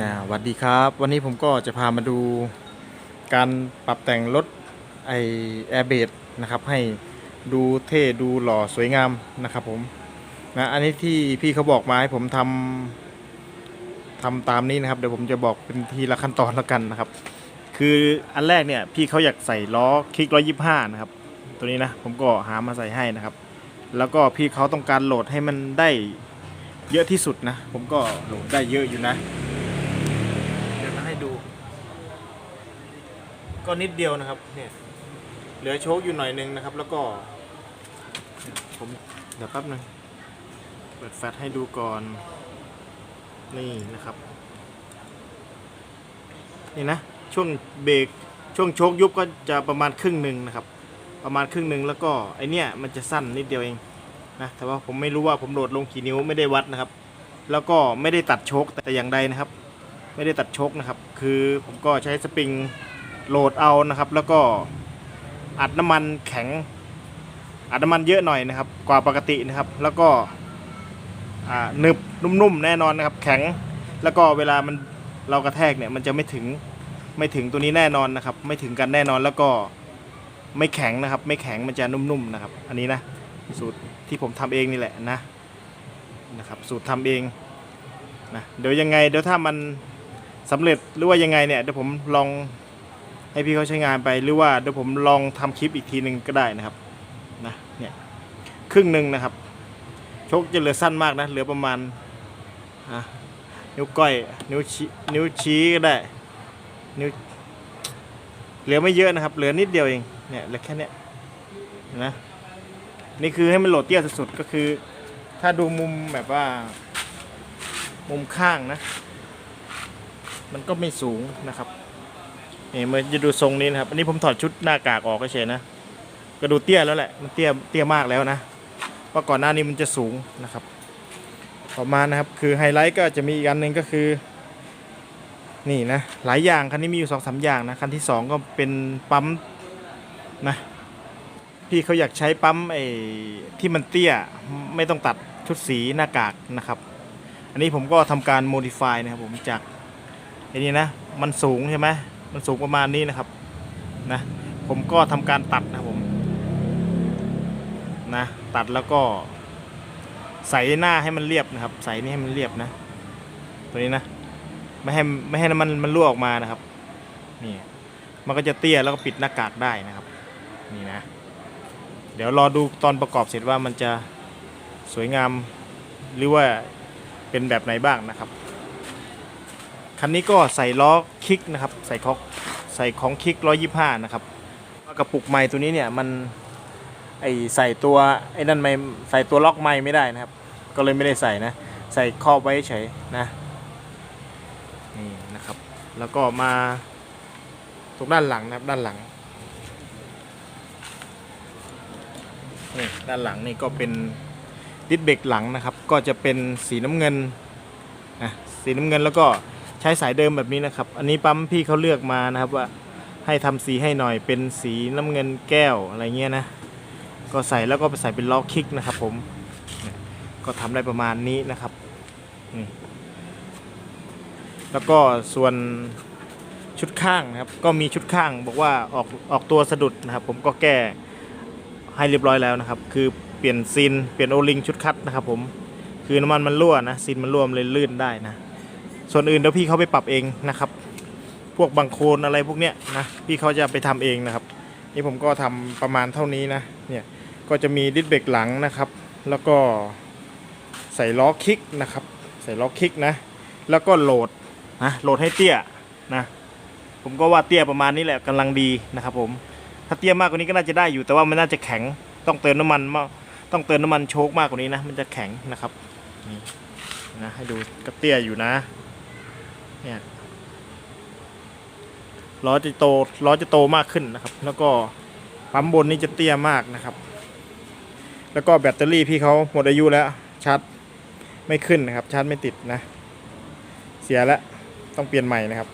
อ่าสวัสดีครับ วันนี้ผมก็จะพามาดูการปรับแต่งรถไอแอร์เบดนะครับ ให้ดูเท่ดูหล่อสวยงามนะครับผมนะอันนี้ที่พี่เขาบอกมาให้ผมทำทำตามนี้นะครับ เดี๋ยวผมจะบอกเป็นทีละขั้นตอนแล้วกันนะครับ คืออันแรกเนี่ยพี่เขาอยากใส่ล้อคลิกร้อยี่ห้านะครับ ตัวนี้นะผมก็หามาใส่ให้นะครับ แล้วก็พี่เขาต้องการโหลดให้มันได้เยอะที่สุดนะ ผมก็โหลดได้เยอะอยู่นะ เดี๋ยวมาให้ดู ก็นิดเดียวนะครับเนี่ยเหลือโชคอยู่หน่อยนึงนะครับ แล้วก็ ผมเดี๋ยวแป๊บนึงเปิดแฟลชให้ดูก่อนนี่นะครับ นี่นะช่วงเบรกช่วงโชคยุบก็จะประมาณครึ่งหนึ่งนะครับ ประมาณครึ่งหนึ่งแล้วก็ไอเนี้ยมันจะสั้นนิดเดียวเองนะแต่ว่าผมไม่รู้ว่าผมโหลดลงกี่นิ้วไม่ได้วัดนะครับ แล้วก็ไม่ได้ตัดโชคแต่อย่างใดนะครับ ไม่ได้ตัดโชคนะครับ คือผมก็ใช้สปริง โหลดเอานะครับ แล้วก็อัดน้ำมันแข็ง อัดน้ำมันเยอะหน่อยนะครับ กว่าปกตินะครับ แล้วก็หนึบนุ่มๆแน่นอนนะครับ แข็งแล้วก็เวลามันเรากระแทกเนี่ยมันจะไม่ถึงไม่ถึงตัวนี้แน่นอนนะครับ ไม่ถึงกันแน่นอนแล้วก็ไม่แข็งนะครับ ไม่แข็งมันจะนุ่มๆนะครับ อันนี้นะสูตรที่ผมทำเองนี่แหละนะนะครับ สูตรทำเองนะเดี๋ยวยังไงเดี๋ยวถ้ามันสำเร็จหรือว่ายังไงเนี่ยเดี๋ยวผมลอง ให้พี่เขาใช้งานไปหรือว่าเดี๋ยวผมลองทำคลิปอีกทีหนึ่งก็ได้นะครับนะเนี่ยครึ่งหนึ่งนะครับชคจะเหลือสั้นมากนะเหลือประมาณอะนิ้วก้อยนิ้วชี้นิ้วชี้ก็ได้นิ้วเหลือไม่เยอะนะครับ เหลือนิดเดียวเองเนี่ยเหลือแค่เนี้ยนะนี่คือให้มันโหลดเตี้ยสุดๆก็คือ ถ้าดูมุมแบบว่า มุมข้างนะ มันก็ไม่สูงนะครับ นี่มันจะดูทรงนี้นะครับอันนี้ผมถอดชุดหน้ากากออกก็เฉยนะก็ดูเตี้ยแล้วแหละมันเตี้ยเตี้ยมากแล้วนะเพราะก่อนหน้านี้มันจะสูงนะครับ ต่อมานะครับคือไฮไลท์ก็จะมีอีกอันหนึ่งก็คือ นี่นะหลายอย่างคันนี้มีอยู่สองสาอย่างนะคันที่สองก็เป็นปั๊มนะพี่เขาอยากใช้ปั๊มไอ้ที่มันเตี้ยไม่ต้องตัดชุดสีหน้ากากนะครับ อันนี้ผมก็ทำการ modify นะครับผมจากไอ้นี่นะมันสูงใช่ไหม มันสูงประมาณนี้นะครับนะผมก็ทำการตัดนะผมนะตัดแล้วก็ใส่หน้าให้มันเรียบนะครับ ใส่นี่ให้มันเรียบนะ ตัวนี้นะไม่ให้ไม่ให้น้ำมันมันรั่วออกมานะครับนี่มันก็จะเตี้ยแล้วก็ปิดหน้ากากได้นะครับนี่นะ เดี๋ยวรอดูตอนประกอบเสร็จว่ามันจะสวยงามหรือว่าเป็นแบบไหนบ้างนะครับ คันนี้ก็ใส่ล้อคลิกนะครับ ใส่ของใส่ของคลิกร้อยี่ห้านะครับกระปุกไม้ตัวนี้เนี่ยมันไอใส่ตัวไอ้นั่นไม่ใส่ตัวล็อกไม้ไม่ได้นะครับ ก็เลยไม่ได้ใส่นะ ใส่ครอบไว้เฉยนะนี่นะครับ แล้วก็มาตรงด้านหลังนะครับด้านหลังนี่ด้านหลังนี่ก็เป็นดิสเบรกหลังนะครับ ก็จะเป็นสีน้ำเงินนะสีน้ำเงินแล้วก็ ใช้สายเดิมแบบนี้นะครับ อันนี้ปั๊มพี่เขาเลือกมานะครับว่าให้ทำสีให้หน่อยเป็นสีน้ำเงินแก้วอะไรเงี้ยนะ ก็ใส่แล้วก็ไปใส่เป็นล้อคิกนะครับ ผม ก็ทำได้ประมาณนี้นะครับนี่แล้วก็ส่วนชุดข้างนะครับ ก็มีชุดข้างบอกว่าออกออกตัวสะดุดนะครับ ผมก็แก้ให้เรียบร้อยแล้วนะครับ คือเปลี่ยนซีนเปลี่ยนโอลิงชุดคัดนะครับ ผมคือน้ำมันมันรั่วนะซีนมันรั่วมันเลยลื่นได้นะ ส่วนอื่นเดี๋ยวพี่เขาไปปรับเองนะครับ พวกบังโคลนอะไรพวกเนี้ยนะพี่เขาจะไปทำเองนะครับ นี่ผมก็ทำประมาณเท่านี้นะเนี่ยก็จะมีดิสเบรกหลังนะครับ แล้วก็ใส่ล้อคลิกนะครับ ใส่ล้อคลิกนะ แล้วก็โหลดนะโหลดให้เตี้ยนะผมก็ว่าเตี้ยประมาณนี้แหละกำลังดีนะครับ ผมถ้าเตี้ยมากกว่านี้ก็น่าจะได้อยู่แต่ว่ามันน่าจะแข็งต้องเติมน้ำมันมากต้องเติมน้ำมันโชกมากกว่านี้นะ มันจะแข็งนะครับนี่นะให้ดูกระเตี้ยอยู่นะ เนี่ยล้อจะโตล้อจะโตมากขึ้นนะครับ แล้วก็ปั๊มบนนี่จะเตี้ยมากนะครับ แล้วก็แบตเตอรี่พี่เขาหมดอายุแล้วชาร์จไม่ขึ้นนะครับ ชาร์จไม่ติดนะ เสียแล้วต้องเปลี่ยนใหม่นะครับ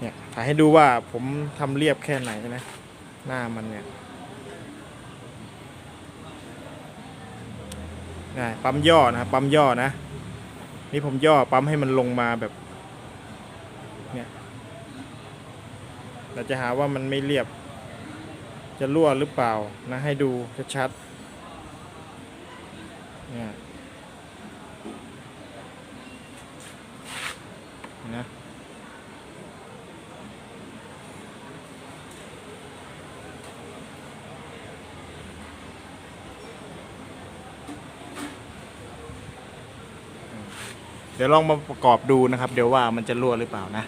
เนี่ยถ่ายให้ดูว่าผมทำเรียบแค่ไหนนะ หน้ามันเนี่ยนะปั๊มย่อนะครับปั๊มย่อนะ นี่ผมย่อปั๊มให้มันลงมาแบบ เนี่ยเราจะหาว่ามันไม่เรียบ จะรั่วหรือเปล่านะให้ดูชัดๆเนี่ยนะเดี๋ยวลองมาประกอบดูนะครับ เดี๋ยวว่ามันจะรั่วหรือเปล่านะ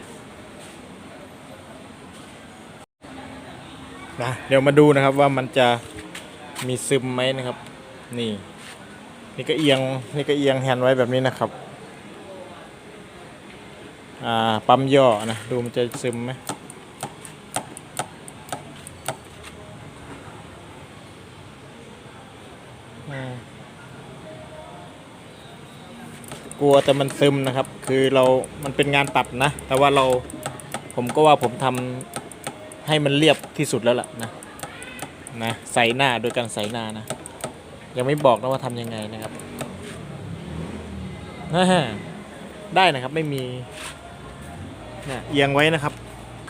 นะเดี๋ยวมาดูนะครับว่ามันจะมีซึมไหมนะครับ นี่ นี่ก็เอียงนี่ก็เอียงแฮนด์ไว้แบบนี้นะครับอ่าปั๊มย่อนะดูมันจะซึมไหมอืมกลัวแต่มันซึมนะครับ คือเรา มันเป็นงานตัดนะ แต่ว่าเรา ผมก็ว่าผมทำ ให้มันเรียบที่สุดแล้วล่ะนะนะใส่หน้าโดยการใส่หน้านะ ยังไม่บอกนะว่าทำยังไงนะครับฮ่าฮ่าได้นะครับไม่มีเนี่ยเอียงไว้นะครับ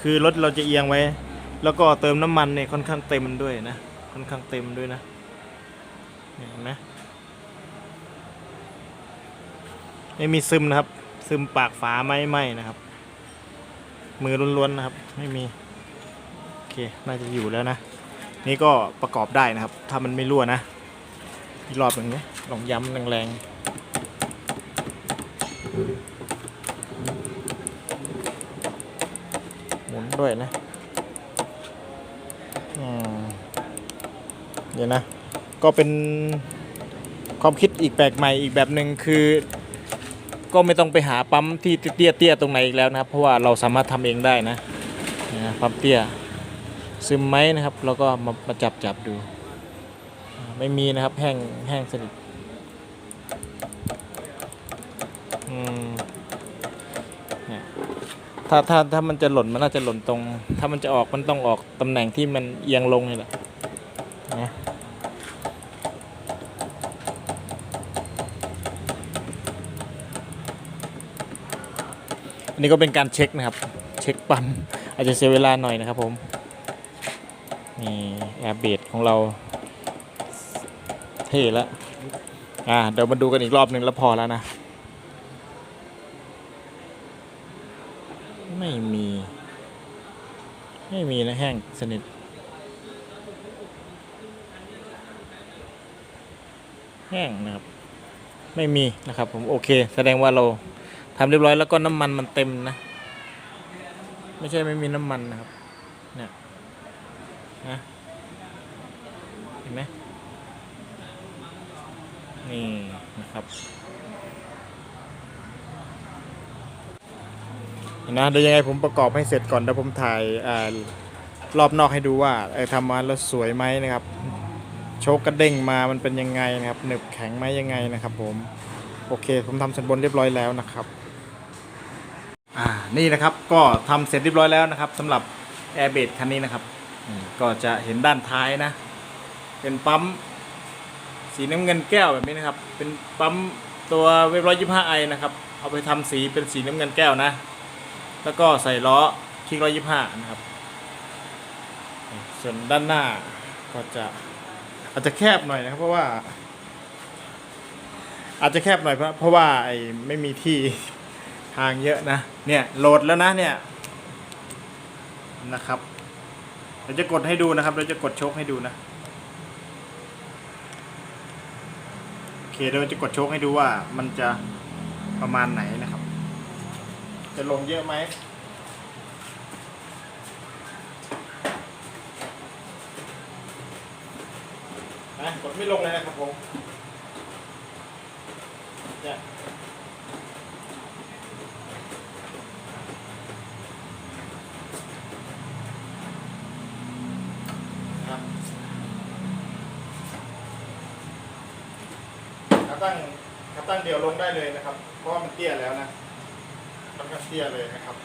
คือรถเราจะเอียงไว้ แล้วก็เติมน้ำมันเนี่ยค่อนข้างเต็มด้วยนะค่อนข้างเต็มด้วยนะเห็นไหมไม่มีซึมนะครับ ซึมปากฝาไม่ไหมนะครับ มือล้วนๆนะครับ ไม่มี เคน่าจะอยู่แล้วนะ นี่ก็ประกอบได้นะครับ ถ้ามันไม่รั่วนะอีกรอบหนึ่งนี่ยลองย้ำแรงๆหมุนด้วยนะอเดี๋ยวนะ ก็เป็นความคิดอีกแปลกใหม่อีกแบบหนึ่งคือ ก็ไม่ต้องไปหาปั๊มที่เตี้ยๆตรงไหนอีกแล้วนะเพราะว่าเราสามารถทำเองได้นะนะปั๊มเตี้ย ซึมไหมนะครับเราก็มามาจับจับดู ไม่มีนะครับแห้งแห้งสนิทถ้าถ้าถ้ามันจะหล่นมันน่าจะหล่นตรง ถ้ามันจะออกมันต้องออกตำแหน่งที่มันเอียงลงนี่แหละนะอันนี้ก็เป็นการเช็คนะครับ เช็คปั๊มอาจจะเสียเวลาหน่อยนะครับผม นี่แอร์เบดของเรา เท่แล้วอ่าเดี๋ยวมาดูกันอีกรอบหนึ่งแล้วพอแล้วนะ ไม่มี ไม่มีนะแห้งสนิทแห้งนะครับ ไม่มีนะครับผมโอเค แสดงว่าเราทำเรียบร้อยแล้วก็น้ำมันมันเต็มนะ ไม่ใช่ไม่มีน้ำมันนะครับเนี่ย นะเห็นไหมนี่นะครับเห็นนะเดี๋ยวยังไงผมประกอบให้เสร็จก่อนเดี๋ยวผมถ่ายอรอบนอกให้ดูว่าทำมาแล้วสวยไหมนะครับ โชกกระเด้งมามันเป็นยังไงนะครับหนึบแข็งไหมยังไงนะครับ ผมโอเค ผมทำสันบนเรียบร้อยแล้วนะครับอ่านี่นะครับก็ทำเสร็จเรียบร้อยแล้วนะครับสำหรับ Air b a s คันนี้นะครับ ก็จะเห็นด้านท้ายนะ เป็นปั๊มสีน้ำเงินแก้วแบบนี้นะครับ เป็นปั๊มตัวเว็บร้อยยี่ห้าไอนะครับ เอาไปทำสีเป็นสีน้ำเงินแก้วนะ แล้วก็ใส่ล้อคิกร้อยยี่ห้านะครับ ส่วนด้านหน้าก็จะอาจจะแคบหน่อยนะครับ เพราะว่า อาจจะแคบหน่อยเพราะเพราะว่าไอ้ไม่มีที่ทางเยอะนะ เนี่ยโหลดแล้วนะเนี่ยนะครับ เราจะกดให้ดูนะครับ เราจะกดโชคให้ดูนะโอเคเราจะกดโชคให้ดูว่ามันจะประมาณไหนนะครับ จะลงเยอะไหมนะกดไม่ลงเลยนะครับผมเนี่ย ครับขา ตั้งขาตั้งเดียวลงได้เลยนะครับ เพราะว่ามันเตี้ยแล้วนะมันก็เตี้ยเลยนะครับ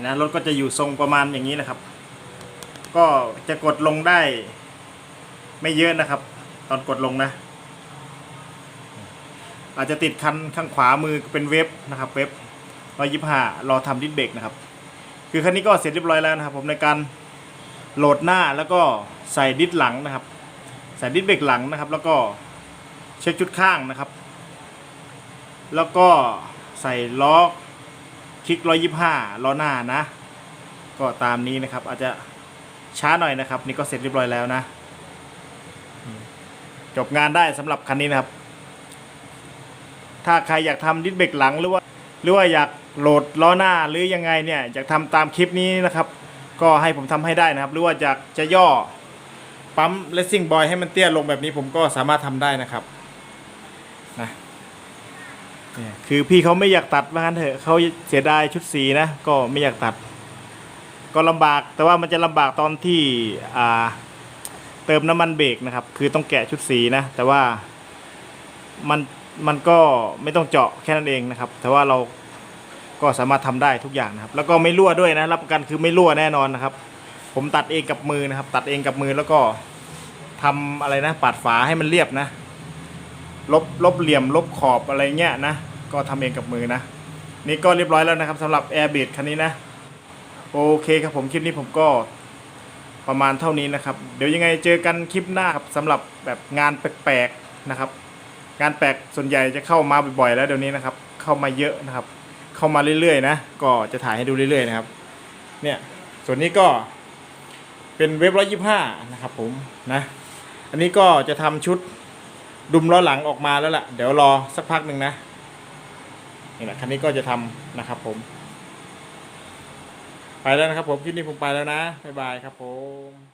นนะรถก็จะอยู่ทรงประมาณอย่างนี้นะครับ ก็จะกดลงได้ ไม่เยอะนะครับ ตอนกดลงนะ อาจจะติดคันข้างขวามือเป็นเว็บนะครับเว็บร้อยยี่ห้ารอทำดิสเบรกนะครับ คือคันนี้ก็เสร็จเรียบร้อยแล้วนะครับ ผมในการ โหลดหน้าแล้วก็ใส่ดิสหลังนะครับ ใส่ดิสเบรกหลังนะครับ แล้วก็เช็คชุดข้างนะครับ แล้วก็ใส่ล้อคลิกร้อยยี่ห้าล้อหน้านะ ก็ตามนี้นะครับ อาจจะช้าหน่อยนะครับ นี่ก็เสร็จเรียบร้อยแล้วนะจบงานได้สำหรับคันนี้นะครับ ถ้าใครอยากทำดิสเบรกหลังหรือว่า หรือว่าอยากโหลดล้อหน้าหรือยังไงเนี่ยอยากทำตามคลิปนี้นะครับ ก็ให้ผมทำให้ได้นะครับ หรือว่าอยากจะย่อปั๊มเลสซิ่งบอยให้มันเตี้ยลงแบบนี้ผมก็สามารถทำได้นะครับนะเนี่ยคือพี่เขาไม่อยากตัดว่างั้นเถอะเขาเสียดายชุดสีนะ ก็ไม่อยากตัด ก็ลำบากแต่ว่ามันจะลำบากตอนที่อ่าเติมน้ำมันเบรกนะครับ คือต้องแกะชุดสีนะ แต่ว่ามันมันก็ไม่ต้องเจาะแค่นั้นเองนะครับ แต่ว่าเรา ก็สามารถทำได้ทุกอย่างนะครับ แล้วก็ไม่รั่วด้วยนะรับประกันคือไม่รั่วแน่นอนนะครับ ผมตัดเองกับมือนะครับ ตัดเองกับมือแล้วก็ทำอะไรนะปัดฝาให้มันเรียบนะ ลบลบเหลี่ยม ลบขอบอะไรเงี้ยนะ ก็ทำเองกับมือนะ นี่ก็เรียบร้อยแล้วนะครับสำหรับ Air b e a t คันนี้นะ โอเคครับผมคลิปนี้ผมก็ประมาณเท่านี้นะครับ เดี๋ยวยังไงเจอกันคลิปหน้าครับสำหรับแบบงานแปลกๆนะครับ งานแปลกส่วนใหญ่จะเข้ามาบ่อยๆแล้วเดี๋ยวนี้นะครับ เข้ามาเยอะนะครับ เข้ามาเรื่อยๆนะก็จะถ่ายให้ดูเรื่อยๆนะครับ เนี่ยส่วนนี้ก็เป็นเว็บร้อยยี่ห้านะครับผมนะอันนี้ก็จะทำชุดดุมล้อหลังออกมาแล้วล่ะ เดี๋ยวรอสักพักหนึ่งนะนี่แหละคันนี้ก็จะทำนะครับผม ไปแล้วนะครับผมคลิปนี้ผมไปแล้วนะบ๊ายบายครับผม